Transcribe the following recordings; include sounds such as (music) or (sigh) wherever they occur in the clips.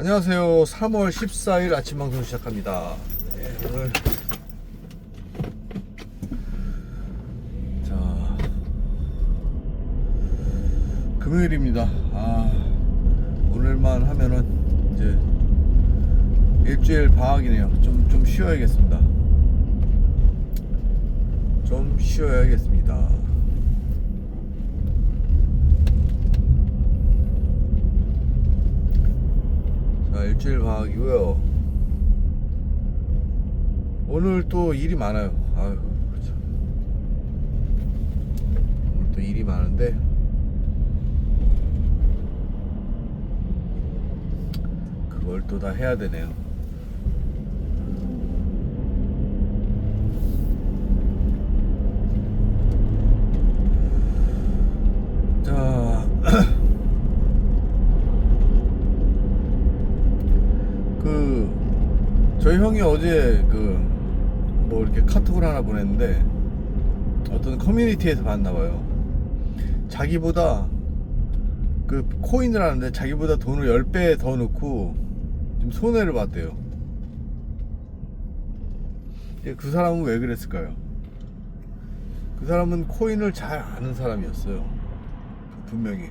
안녕하세요. 3월 14일 아침 방송 시작합니다. 네, 오늘 자 금요일입니다. 아 오늘만 하면은 이제 일주일 방학이네요. 좀좀 쉬어야겠습니다. 좀 쉬어야겠습니다. 자, 일주일 방학이고요. 오늘 또 일이 많아요. 아유, 그렇죠. 오늘 또 일이 많은데 그걸 또 다 해야 되네요. 자, 그 저희 형이 어제 그 뭐 이렇게 카톡을 하나 보냈는데 어떤 커뮤니티에서 봤나 봐요. 자기보다 그 코인을 하는데 자기보다 돈을 10배 더 넣고 좀 손해를 봤대요. 그 사람은 왜 그랬을까요? 그 사람은 코인을 잘 아는 사람이었어요. 분명히.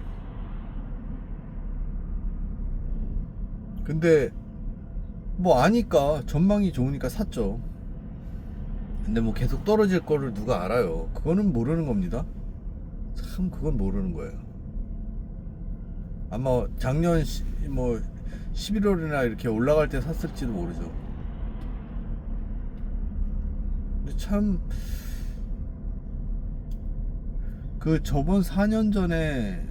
근데 뭐 아니까 전망이 좋으니까 샀죠. 근데 뭐 계속 떨어질 거를 누가 알아요. 그거는 모르는 겁니다. 참 그건 모르는 거예요. 아마 작년 시, 뭐 11월이나 이렇게 올라갈 때 샀을지도 모르죠. 근데 참 그 저번 4년 전에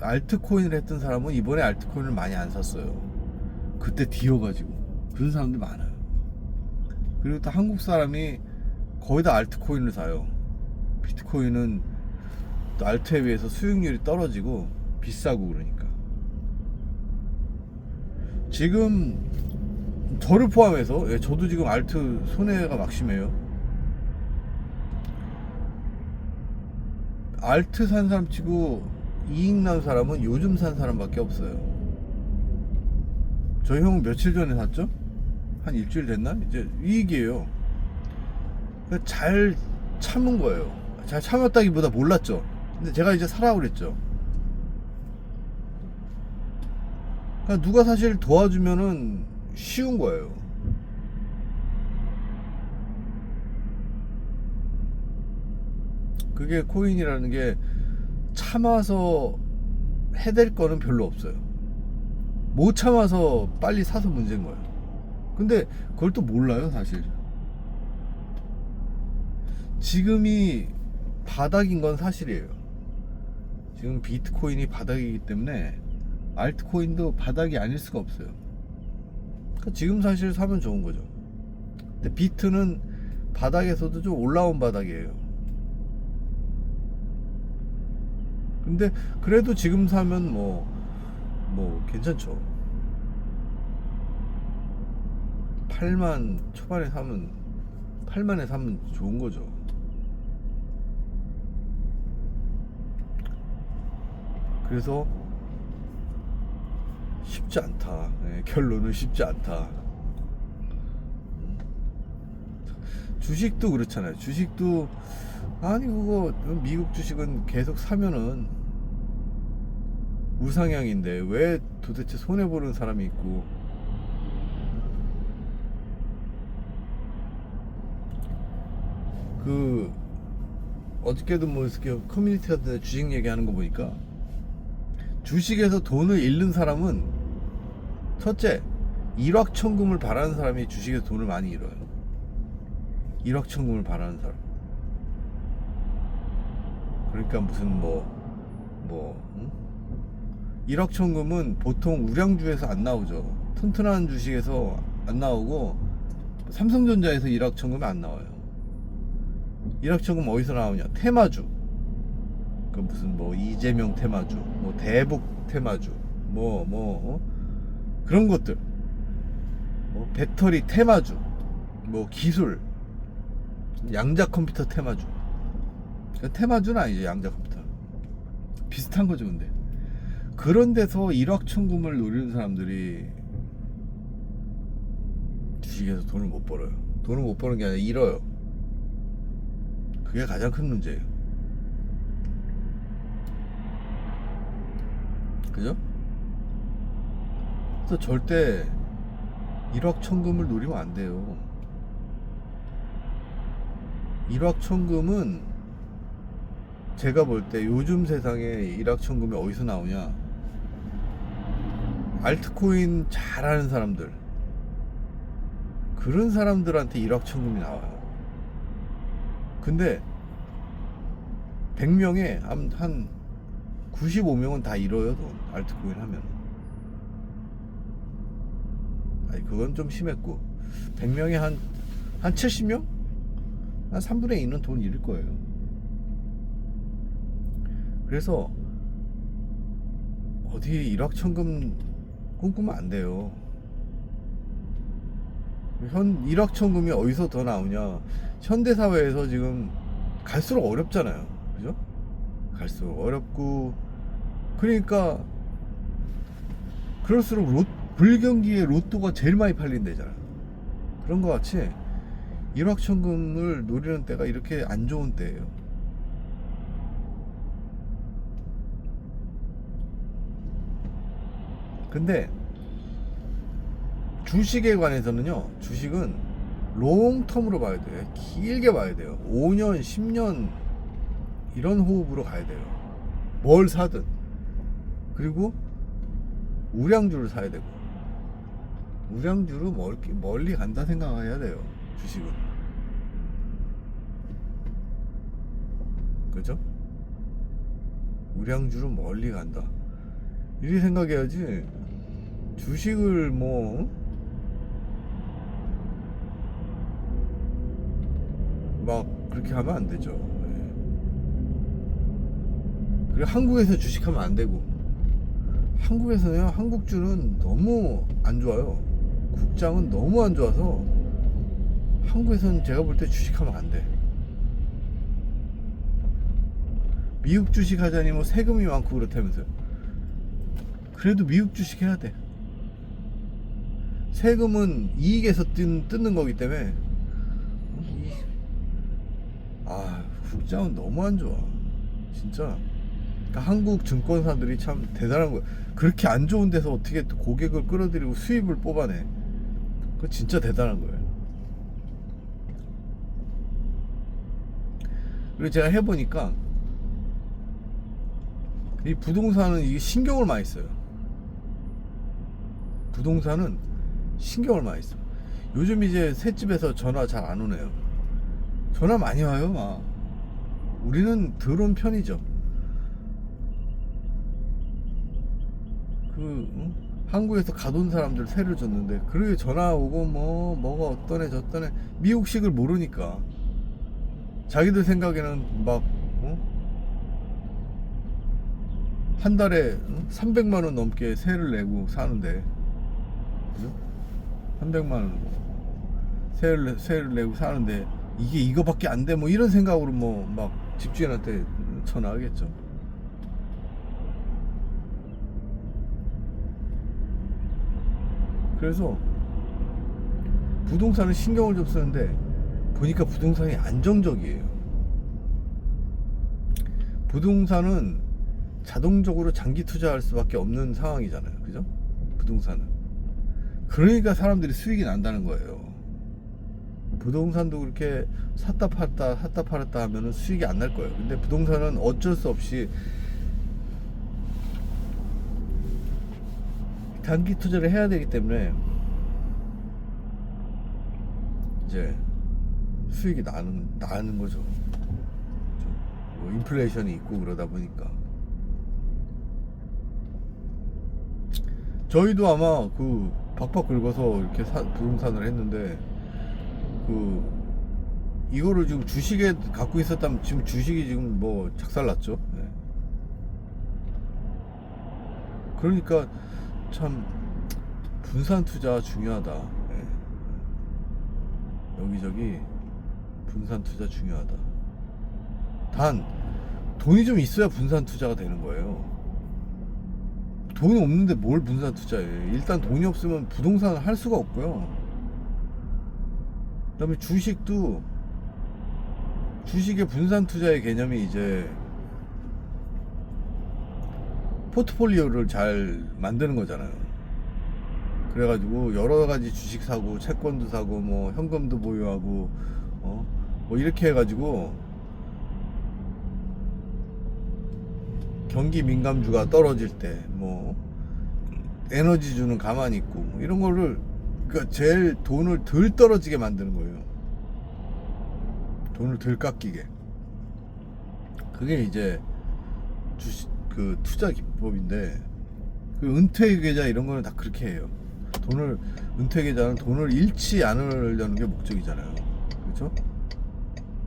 알트코인을 했던 사람은 이번에 알트코인을 많이 안 샀어요. 그때 뒤어가지고 그런 사람들 많아요. 그리고 또 한국 사람이 거의 다 알트코인을 사요. 비트코인은 또 알트에 비해서 수익률이 떨어지고 비싸고 그러니까. 지금 저를 포함해서 예, 저도 지금 알트 손해가 막심해요. 알트 산 사람 치고 이익 난 사람은 요즘 산 사람밖에 없어요. 저희 형은 며칠 전에 샀죠? 한 일주일 됐나? 이제 이익이에요. 그잘 참은 거예요. 잘 참았다기보다 몰랐죠. 근데 제가 이제 사라고 그랬죠. 그러니까 누가 사실 도와주면은 쉬운 거예요. 그게 코인이라는 게 참아서 해댈 거는 별로 없어요. 못 참아서 빨리 사서 문제인 거예요. 근데 그걸 또 몰라요, 사실. 지금이 바닥인 건 사실이에요. 지금 비트코인이 바닥이기 때문에 알트코인도 바닥이 아닐 수가 없어요. 그러니까 지금 사실 사면 좋은 거죠. 근데 비트는 바닥에서도 좀 올라온 바닥이에요. 근데 그래도 지금 사면 뭐, 뭐 괜찮죠. 8만 초반에 사면 8만에 사면 좋은 거죠. 그래서 쉽지 않다. 예, 결론은 쉽지 않다. 음. 주식도 그렇잖아요. 주식도 아니 그거 미국 주식은 계속 사면은 우상향인데 왜 도대체 손해 보는 사람이 있고 그 어저께도 뭐 이렇게 커뮤니티 같은 데 주식 얘기하는 거 보니까 주식에서 돈을 잃는 사람은 첫째 일확천금을 바라는 사람이 주식에서 돈을 많이 잃어요. 일확천금을 바라는 사람. 그러니까 무슨 뭐뭐 응? 일확천금은 보통 우량주에서 안 나오죠. 튼튼한 주식에서 안 나오고 삼성전자에서 일확천금이 안 나와요. 일확천금 어디서 나오냐? 테마주. 그 무슨 뭐 이재명 테마주, 뭐 대북 테마주, 뭐 뭐, 어? 그런 것들. 뭐 배터리 테마주, 뭐 기술, 양자 컴퓨터 테마주. 그 테마주는 아니죠, 양자 컴퓨터. 비슷한 거죠, 근데. 그런 데서 일확천금을 노리는 사람들이 주식에서 돈을 못 벌어요. 돈을 못 버는 게 아니라 잃어요. 그게 가장 큰 문제예요. 그죠? 그래서 절대 일확천금을 노리면 안 돼요. 일확천금은 제가 볼 때 요즘 세상에 일확천금이 어디서 나오냐? 알트코인 잘하는 사람들 그런 사람들한테 일확천금이 나와요. 근데 100명에 한, 한 95명은 다 잃어요, 돈. 알트코인 하면. 아니, 그건 좀 심했고. 100명에 한, 한 70명? 한 3분의 2는 돈 잃을 거예요. 그래서, 어디 일확천금 꿈꾸면 안 돼요. 현 일확천금이 어디서 더 나오냐? 현대 사회에서 지금 갈수록 어렵잖아요. 그죠? 갈수록 어렵고 그러니까 그럴수록 로, 불경기에 로또가 제일 많이 팔린대잖아. 그런 것 같이 일확천금을 노리는 때가 이렇게 안 좋은 때예요. 근데 주식에 관해서는요. 주식은 롱텀으로 봐야 돼요. 길게 봐야 돼요. 5년, 10년 이런 호흡으로 가야 돼요. 뭘 사든. 그리고 우량주를 사야 되고. 우량주로 멀리, 멀리 간다 생각해야 돼요. 주식은. 그죠? 우량주로 멀리 간다. 이렇게 생각해야지. 주식을 뭐, 막 그렇게 하면 안 되죠. 예. 그리고 한국에서 주식하면 안 되고 한국에서요 한국주는 너무 안 좋아요. 국장은 너무 안 좋아서 한국에서는 제가 볼 때 주식하면 안 돼. 미국 주식 하자니 뭐 세금이 많고 그렇다면서요. 그래도 미국 주식 해야 돼. 세금은 이익에서 뜬, 뜯는 거기 때문에. 이- 아 국장은 너무 안 좋아. 진짜. 그러니까 한국 증권사들이 참 대단한 거야. 그렇게 안 좋은 데서 어떻게 또 고객을 끌어들이고 수입을 뽑아내? 그거 진짜 대단한 거예요 그리고 제가 해보니까 이 부동산은 이게 신경을 많이 써요. 부동산은 신경을 많이 써 요즘 이제 새집에서 전화 잘 안 오네요 전화 많이 와요, 막. 우리는 덜온 편이죠. 그, 응? 한국에서 가돈 사람들 세를 줬는데, 그러게 전화 오고, 뭐, 뭐가 어떠네, 저떠네. 미국식을 모르니까. 자기들 생각에는 막, 어? 한 달에 응? 300만 원 넘게 세를 내고 사는데, 그죠? 300만원. 세를, 내- 세를 내고 사는데, 이게 이거밖에 안 돼 뭐 이런 생각으로 뭐 막 집주인한테 전화하겠죠. 그래서 부동산은 신경을 좀 쓰는데 보니까 부동산이 안정적이에요. 부동산은 자동적으로 장기 투자할 수밖에 없는 상황이잖아요. 그죠? 부동산은. 그러니까 사람들이 수익이 난다는 거예요. 부동산도 그렇게 샀다 팔았다 샀다 팔았다 하면은 수익이 안 날 거예요. 근데 부동산은 어쩔 수 없이 단기 투자를 해야 되기 때문에 이제 수익이 나는 나는 거죠. 뭐 인플레이션이 있고 그러다 보니까 저희도 아마 그 박박 긁어서 이렇게 사, 부동산을 했는데 그 이거를 지금 주식에 갖고 있었다면 지금 주식이 지금 뭐 작살났죠. 네. 그러니까 참 분산 투자 중요하다. 네. 여기저기 분산 투자 중요하다. 단 돈이 좀 있어야 분산 투자가 되는 거예요. 돈이 없는데 뭘 분산 투자해? 일단 돈이 없으면 부동산을 할 수가 없고요. 그 다음에 주식도 주식의 분산 투자의 개념이 이제 포트폴리오를 잘 만드는 거잖아요. 그래가지고 여러 가지 주식 사고 채권도 사고 뭐 현금도 보유하고 어 뭐 이렇게 해가지고 경기 민감주가 떨어질 때 뭐 에너지주는 가만히 있고 뭐 이런 거를 그러니까 제일 돈을 덜 떨어지게 만드는 거예요. 돈을 덜 깎이게. 그게 이제 주식 그 투자 기법인데 그 은퇴 계좌 이런 거는 다 그렇게 해요. 돈을 은퇴 계좌는 돈을 잃지 않으려는 게 목적이잖아요. 그렇죠?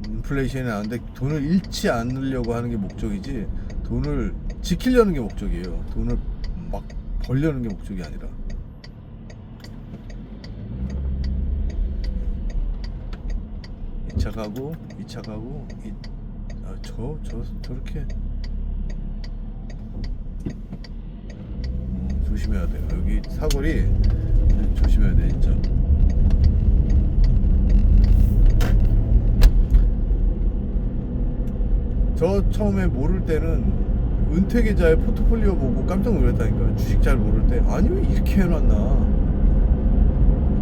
인플레이션이 나는데 돈을 잃지 않으려고 하는 게 목적이지 돈을 지키려는 게 목적이에요. 돈을 막 벌려는 게 목적이 아니라. 이 차 가고 이 차 가고 이저저 저, 저렇게 어, 조심해야 돼요. 여기 사거리 조심해야 돼 진짜. 저 처음에 모를 때는 은퇴 계좌의 포트폴리오 보고 깜짝 놀랐다니까요. 주식 잘 모를 때 아니 왜 이렇게 해놨나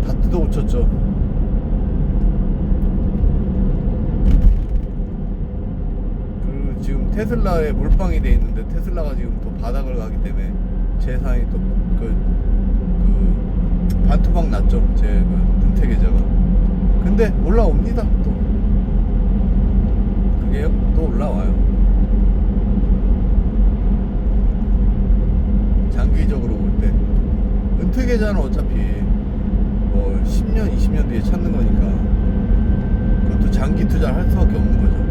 다 뜯어 고쳤죠. 그 지금 테슬라에 몰빵이 돼 있는데 테슬라가 지금 또 바닥을 가기 때문에 재산이 또 그 그 반토막 났죠. 제 그 은퇴 계좌가. 근데 올라옵니다 또. 그게 또 올라와요. 장기적으로 볼 때. 은퇴 계좌는 어차피 뭐 10년, 20년 뒤에 찾는 거니까 그것도 장기 투자를 할 수밖에 없는 거죠.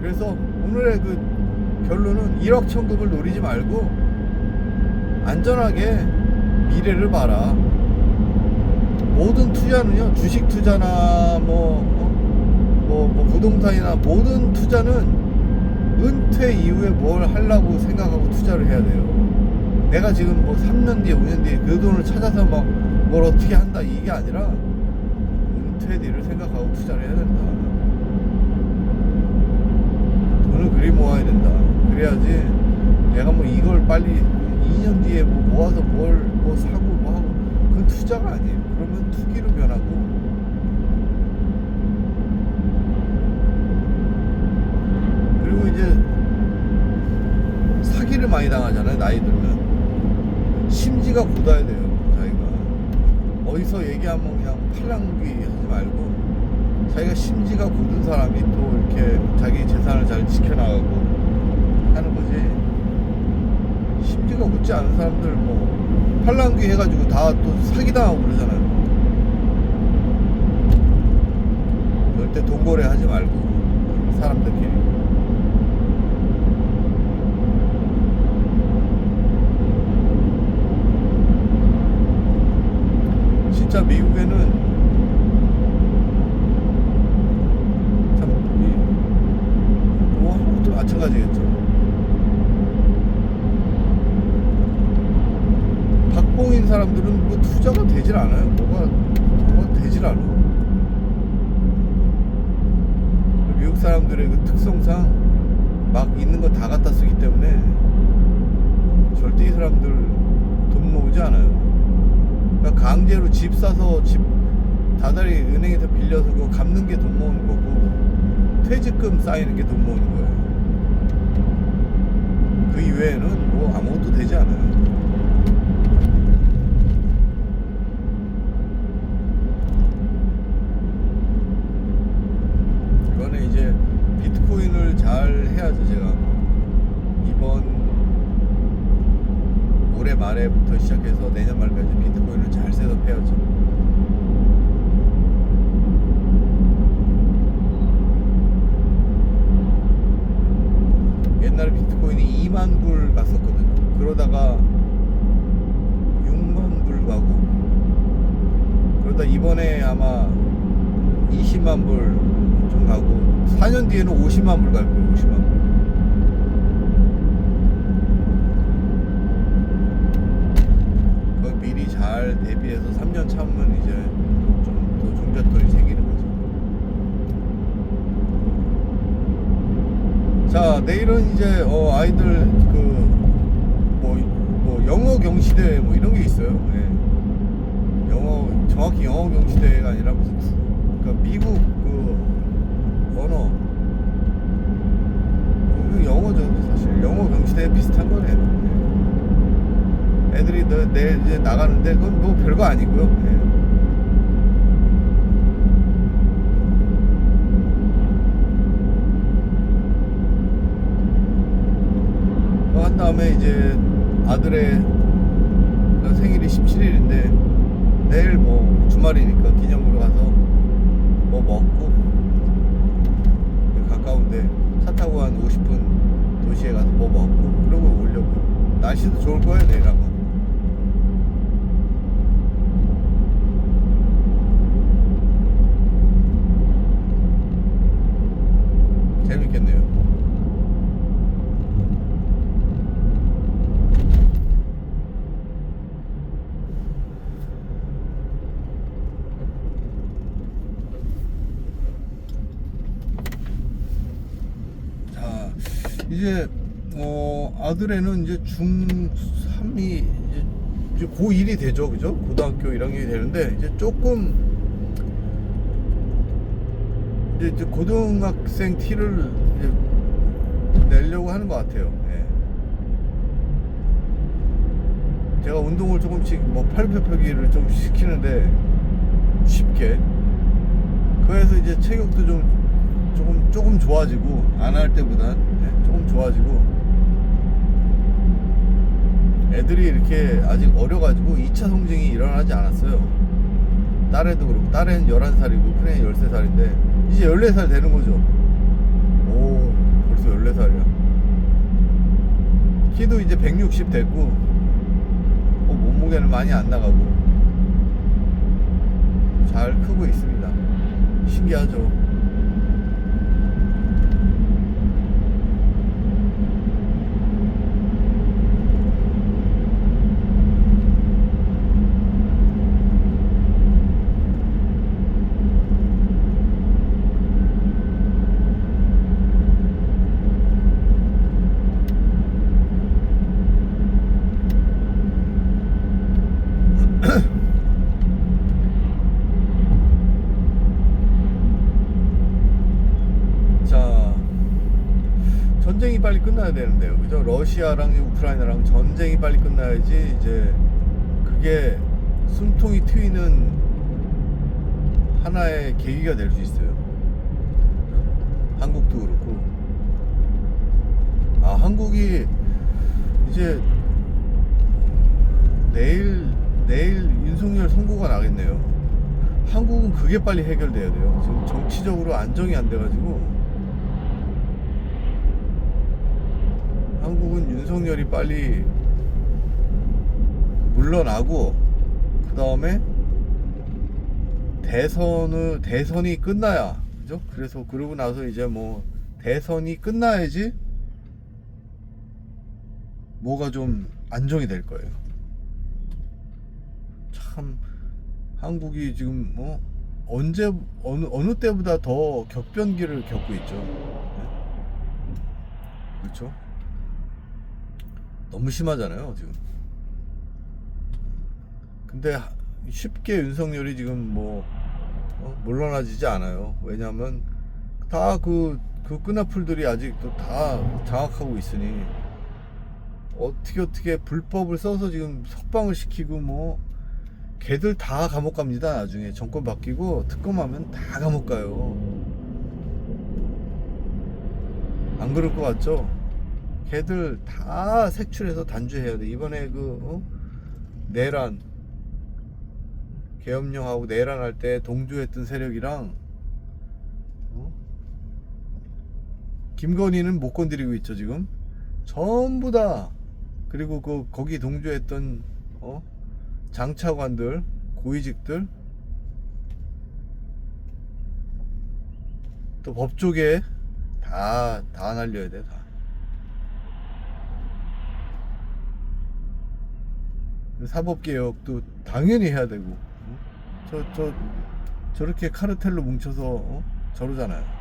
그래서 오늘의 그 결론은 1억 천금을 노리지 말고 안전하게 미래를 봐라. 모든 투자는요 주식 투자나 뭐, 어? 뭐, 뭐 부동산이나 모든 투자는 은퇴 이후에 뭘 하려고 생각하고 투자를 해야 돼요. 내가 지금 뭐 3년 뒤에 5년 뒤에 그 돈을 찾아서 막 뭘 어떻게 한다 이게 아니라 은퇴 뒤를 생각하고 투자를 해야 된다. 돈을 그리 모아야 된다. 그래야지 내가 뭐 이걸 빨리 2년 뒤에 뭐 모아서 뭘 뭐 사고 뭐 하고 그건 투자가 아니에요 그러면 투기로 변하고 그리고 이제 사기를 많이 당하잖아요 나이 들면 심지가 굳어야 돼요 자기가. 어디서 얘기하면 그냥 팔랑귀 하지 말고. 자기가 심지가 굳은 사람이 또 이렇게 자기 재산을 잘 지켜나가고 하는 거지. 심지가 굳지 않은 사람들 뭐 팔랑귀 해가지고 다 또 사기당하고 그러잖아요. 절대 동거래 하지 말고 사람들끼리 진짜 미국에는 참, 이, 뭐 한국도 마찬가지겠죠. 박봉인 사람들은 뭐 투자가 되질 않아요. 뭐가, 뭐가 되질 않아. 미국 사람들의 그 특성상 막 있는 거 다 갖다 쓰기 때문에 절대 이 사람들 돈 모으지 않아요. 그러니까 강제로 집 사서 집 다달이 은행에서 빌려서 그거 갚는 게 돈 모으는 거고 퇴직금 쌓이는 게 돈 모으는 거예요. 그 이외에는 뭐 아무것도 되지 않아요. 이번에 이제 비트코인을 잘 해야죠 제가 이번 올해 말에부터 시작해서 내년 말까지 비트코인을 잘 셋업해야죠. 옛날에 비트코인이 2만 불 갔었거든요. 그러다가 6만 불 가고 그러다 이번에 아마 20만 불좀 가고 4년 뒤에는 50만 불 갈 거예요. 50만 불. 미리 잘 대비 비해서 3년 참으면 이제 좀 더 종잣돈이 생기는 거죠. 자, 내일은 이제 어, 아이들 그뭐 뭐 영어 경시대 뭐 이런 게 있어요. 예. 영어 정확히 영어 경시대가 아니라 무슨 그러니까 미국 그 언어 그 영어죠 사실 영어 경시대 비슷한 거네요. 예. 애들이 너, 내일 이제 나가는데 그건 뭐 별거 아니고요. 예. 그거 한 다음에 이제 아들의 생일이 17일인데 내일 뭐 주말이니까 기념으로 가서 뭐 먹고 가까운데 차 타고 한 50분 도시에 가서 뭐 먹고 그러고 오려고요. 날씨도 좋을 거예요 내일 아마. 재밌겠네요. 자, 이제 어 아들애는 이제 중3이 이제, 이제 고1이 되죠, 그죠? 고등학교 1학년이 되는데 이제 조금 이제, 고등학생 티를 이제 내려고 하는 것 같아요. 예. 제가 운동을 조금씩 뭐 팔굽혀펴기를 좀 시키는데 쉽게 그래서 이제 체격도 좀 조금 조금 좋아지고 안 할 때보단 네, 조금 좋아지고 애들이 이렇게 아직 어려가지고 2차 성징이 일어나지 않았어요. 딸애도 그렇고 딸애는 11살이고 큰애는 13살인데 이제 14살 되는 거죠. 오 벌써 14살이야. 키도 이제 160 됐고 어, 몸무게는 많이 안 나가고 잘 크고 있습니다. 신기하죠. 자 전쟁이 빨리 끝나야 되는데요 그죠? 러시아랑 우크라이나랑 전쟁이 빨리 끝나야지 이제 그게 숨통이 트이는 하나의 계기가 될 수 있어요. 한국도 그렇고. 아 한국이 이제 내일 내일 윤석열 선고가 나겠네요. 한국은 그게 빨리 해결돼야 돼요. 지금 정치적으로 안정이 안 돼가지고 한국은 윤석열이 빨리 물러나고 그 다음에 대선을 대선이 끝나야 그죠? 그래서 그러고 나서 이제 뭐 대선이 끝나야지 뭐가 좀 안정이 될 거예요. 참 한국이 지금 뭐 언제 어느 어느 때보다 더 격변기를 겪고 있죠. 네? 그렇죠? 너무 심하잖아요, 지금. 근데 하- 쉽게 윤석열이 지금 뭐 어, 물러나지지 않아요. 왜냐하면 다그 그 끈앞풀들이 아직도 다 장악하고 있으니 어떻게 어떻게 불법을 써서 지금 석방을 시키고 뭐 걔들 다 감옥 갑니다. 나중에 정권 바뀌고 특검하면 다 감옥 가요. 안 그럴 것 같죠? 걔들 다 색출해서 단죄해야 돼. 이번에 그 어? 내란 계엄령하고 내란 할 때 동조했던 세력이랑 어? 김건희는 못 건드리고 있죠 지금. 전부 다 그리고 그 거기 동조했던 어? 장차관들 고위직들 또 법조계 다 다 날려야 돼 다. 사법개혁도 당연히 해야 되고 어? 저, 저 저렇게 카르텔로 뭉쳐서 어? 저러잖아요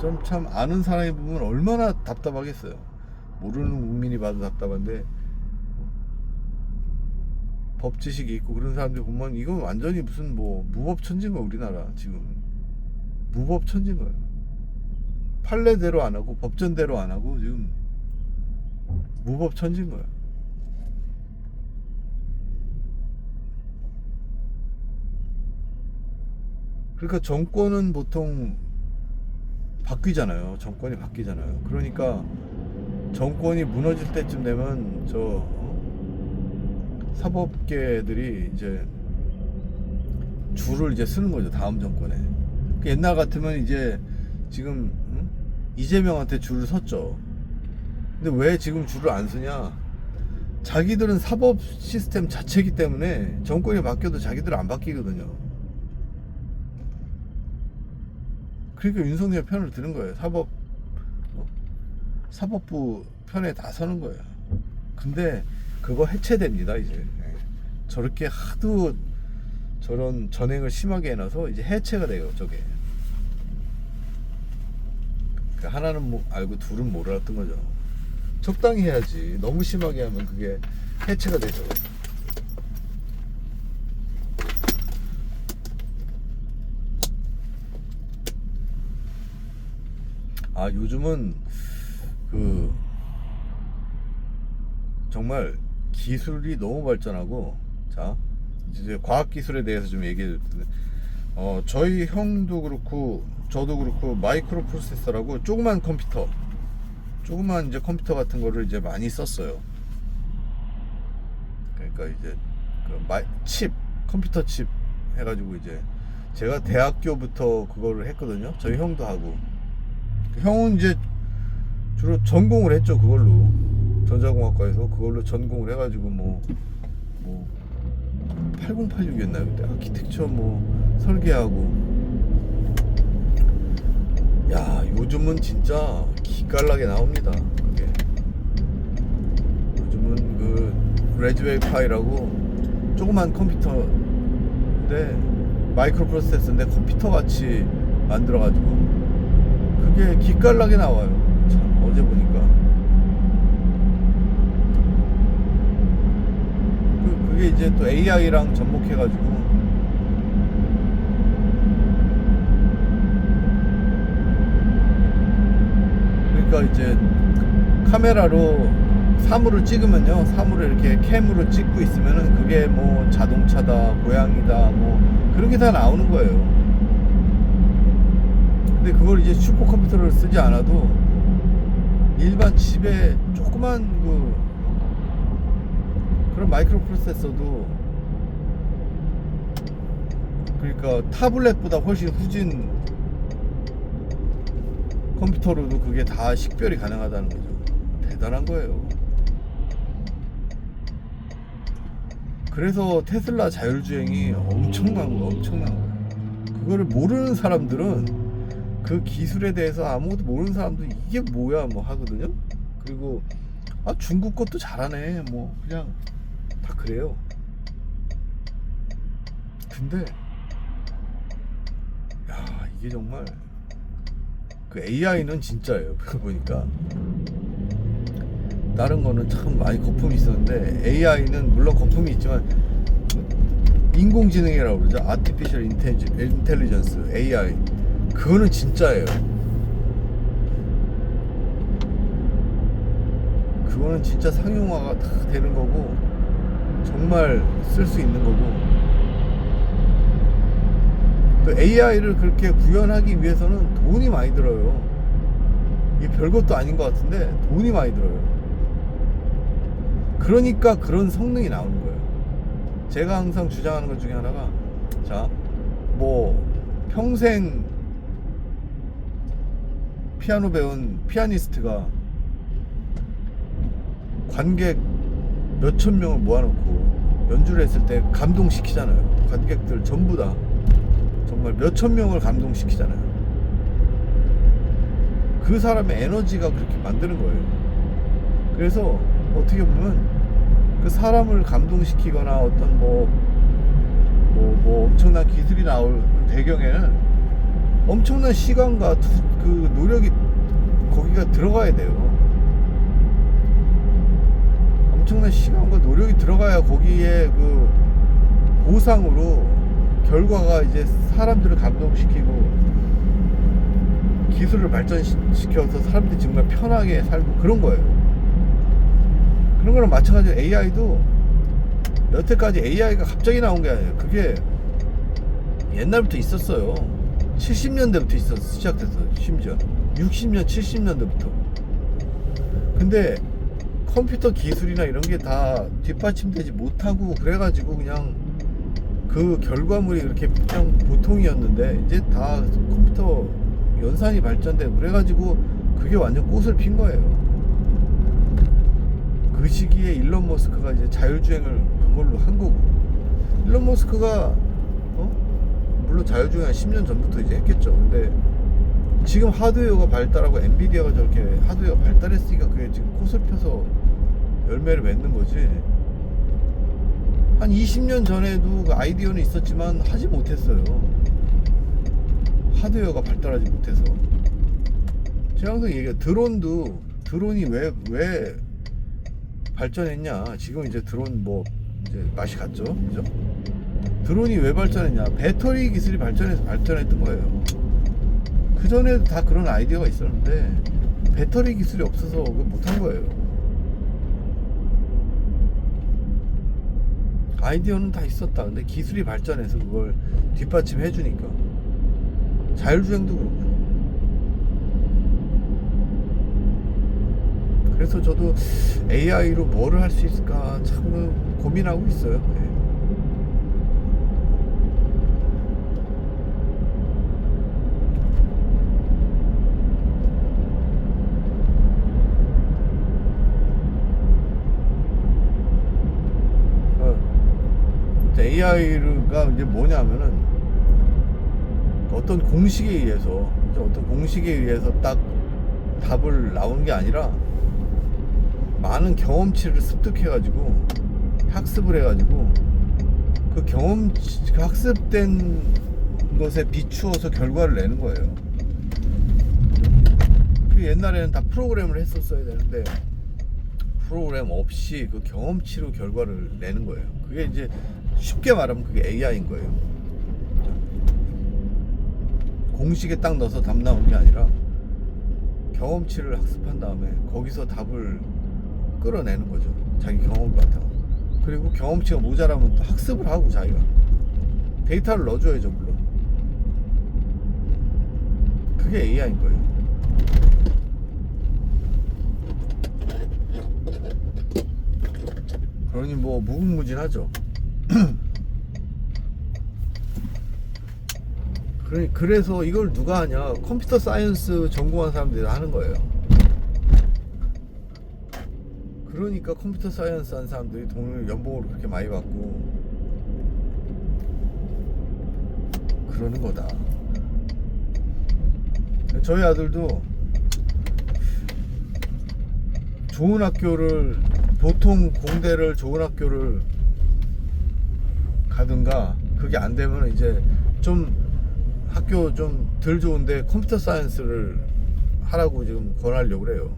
좀 참 아는 사람이 보면 얼마나 답답하겠어요 모르는 국민이 봐도 답답한데 어? 법 지식이 있고 그런 사람들 보면 이건 완전히 무슨 뭐 무법천지인 거야 우리나라 지금 무법천지인 거예요 판례대로 안 하고 법전대로 안 하고 지금 무법천지인 거야 그러니까 정권은 보통 바뀌잖아요. 정권이 바뀌잖아요. 그러니까 정권이 무너질 때쯤 되면 저 어? 사법계들이 이제 줄을 이제 쓰는 거죠. 다음 정권에. 그 옛날 같으면 이제 지금 응? 이재명한테 줄을 섰죠. 근데 왜 지금 줄을 안 쓰냐? 자기들은 사법 시스템 자체이기 때문에 정권이 바뀌어도 자기들은 안 바뀌거든요. 그러니까 윤석열 편을 드는 거예요. 사법 어? 사법부 편에 다 서는 거예요. 근데 그거 해체됩니다 이제 예. 저렇게 하도 저런 전행을 심하게 해놔서 이제 해체가 돼요 저게. 그 하나는 뭐 알고 둘은 몰랐던 거죠. 적당히 해야지. 너무 심하게 하면 그게 해체가 되죠. 아 요즘은 그 정말 기술이 너무 발전하고 자 이제 과학 기술에 대해서 좀 얘기해 어 저희 형도 그렇고 저도 그렇고 마이크로 프로세서라고 조그만 컴퓨터 조그만 이제 컴퓨터 같은 거를 이제 많이 썼어요. 그러니까 이제 그 마이, 칩 컴퓨터 칩 해가지고 이제 제가 대학교부터 그거를 했거든요. 저희 형도 하고 형은 이제 주로 전공을 했죠 그걸로. 전자공학과에서 그걸로 전공을 해가지고 뭐 뭐 8086이었나요 그때? 아키텍처 뭐 설계하고. 야 요즘은 진짜 기깔나게 나옵니다 그게. 요즘은 그 레즈웨이 파이라고 조그만 컴퓨터인데 마이크로 프로세서인데 컴퓨터 같이 만들어가지고 그게 기깔나게 나와요. 참 어제 보니까 그, 그게 이제 또 AI랑 접목해가지고 그러니까 이제 카메라로 사물을 찍으면요 사물을 이렇게 캠으로 찍고 있으면은 그게 뭐 자동차다 고양이다 뭐 그런 게 다 나오는 거예요. 근데 그걸 이제 슈퍼컴퓨터를 쓰지 않아도 일반 집에 조그만 그 그런 마이크로 프로세서도 그러니까 타블렛보다 훨씬 후진 컴퓨터로도 그게 다 식별이 가능하다는 거죠. 대단한 거예요. 그래서 테슬라 자율주행이 엄청난 거, 엄청난 거예요. 그거를 모르는 사람들은 그 기술에 대해서 아무것도 모르는 사람도 이게 뭐야 뭐 하거든요. 그리고 아 중국 것도 잘하네 뭐 그냥 다 그래요. 근데 야 이게 정말 그 AI는 진짜예요. 그거 (laughs) 보니까 다른 거는 참 많이 거품이 있었는데 AI는 물론 거품이 있지만 인공지능이라고 그러죠. Artificial Intelligence AI 그거는 진짜예요. 그거는 진짜 상용화가 다 되는 거고 정말 쓸 수 있는 거고 또 AI를 그렇게 구현하기 위해서는 돈이 많이 들어요. 이게 별것도 아닌 것 같은데 돈이 많이 들어요. 그러니까 그런 성능이 나오는 거예요. 제가 항상 주장하는 것 중에 하나가 자, 뭐 평생 피아노 배운 피아니스트가 관객 몇 천 명을 모아놓고 연주를 했을 때 감동시키잖아요. 관객들 전부 다 정말 몇 천 명을 감동시키잖아요. 그 사람의 에너지가 그렇게 만드는 거예요. 그래서 어떻게 보면 그 사람을 감동시키거나 어떤 뭐, 뭐, 뭐 엄청난 기술이 나올 배경에는 엄청난 시간과 투- 그 노력이 거기가 들어가야 돼요. 엄청난 시간과 노력이 들어가야 거기에 그 보상으로 결과가 이제 사람들을 감동시키고 기술을 발전시켜서 사람들이 정말 편하게 살고 그런 거예요. 그런 거랑 마찬가지로 AI도 여태까지 AI가 갑자기 나온 게 아니에요. 그게 옛날부터 있었어요. 70년대부터 있었어 시작됐어 심지어 60년 70년대부터. 근데 컴퓨터 기술이나 이런 게 다 뒷받침되지 못하고 그래가지고 그냥 그 결과물이 그렇게 그냥 보통이었는데 이제 다 컴퓨터 연산이 발전되고 그래가지고 그게 완전 꽃을 핀 거예요. 그 시기에 일론 머스크가 이제 자율주행을 그걸로 한 거고 일론 머스크가 어? 물론 자율주행 한 10년 전부터 이제 했겠죠. 근데 지금 하드웨어가 발달하고 엔비디아가 저렇게 하드웨어 발달했으니까 그게 지금 꽃을 펴서 열매를 맺는 거지. 한 20년 전에도 그 아이디어는 있었지만 하지 못했어요. 하드웨어가 발달하지 못해서. 제가 항상 얘기해요. 드론도 드론이 왜 왜 발전했냐? 지금 이제 드론 뭐 이제 맛이 갔죠, 그죠? 드론이 왜 발전했냐? 배터리 기술이 발전해서 발전했던 거예요. 그 전에도 다 그런 아이디어가 있었는데 배터리 기술이 없어서 못한 거예요. 아이디어는 다 있었다. 근데 기술이 발전해서 그걸 뒷받침해 주니까. 자율주행도 그렇고. 그래서 저도 AI로 뭐를 할 수 있을까 참 고민하고 있어요. 예. AI가 이제 뭐냐면은 어떤 공식에 의해서 어떤 공식에 의해서 딱 답을 나오는 게 아니라 많은 경험치를 습득해가지고 학습을 해가지고 그 경험 그 학습된 것에 비추어서 결과를 내는 거예요. 그 옛날에는 다 프로그램을 했었어야 되는데 프로그램 없이 그 경험치로 결과를 내는 거예요. 그게 이제 쉽게 말하면 그게 AI인 거예요. 공식에 딱 넣어서 답 나오는 게 아니라 경험치를 학습한 다음에 거기서 답을 끌어내는 거죠. 자기 경험 바탕. 그리고 경험치가 모자라면 또 학습을 하고 자기가 데이터를 넣어줘야죠 물론. 그게 AI인 거예요. 그러니 뭐 무궁무진하죠. (clears throat) 그래- 그래서 이걸 누가 하냐? 컴퓨터 사이언스 전공한 사람들이 하는 거예요. 그러니까 컴퓨터 사이언스 한 사람들이 돈을 연봉으로 그렇게 많이 받고 그러는 거다. 저희 아들도 좋은 학교를 보통 공대를 좋은 학교를 가든가 그게 안 되면 이제 좀 학교 좀 덜 좋은데 컴퓨터 사이언스를 하라고 지금 권하려고 그래요.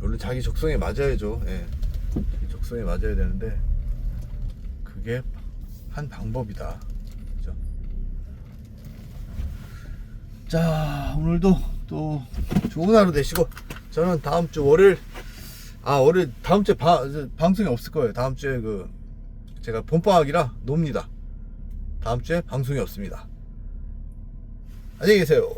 물론 자기 적성에 맞아야죠. 예. 적성에 맞아야 되는데 그게 한 방법이다. 그죠? 자, 오늘도 또 좋은 하루 되시고 저는 다음 주 월요일 아 월요일 다음 주에 바, 방송이 없을 거예요. 다음 주에 그 제가 봄방학이라 놉니다. 다음 주에 방송이 없습니다. 안녕히 계세요.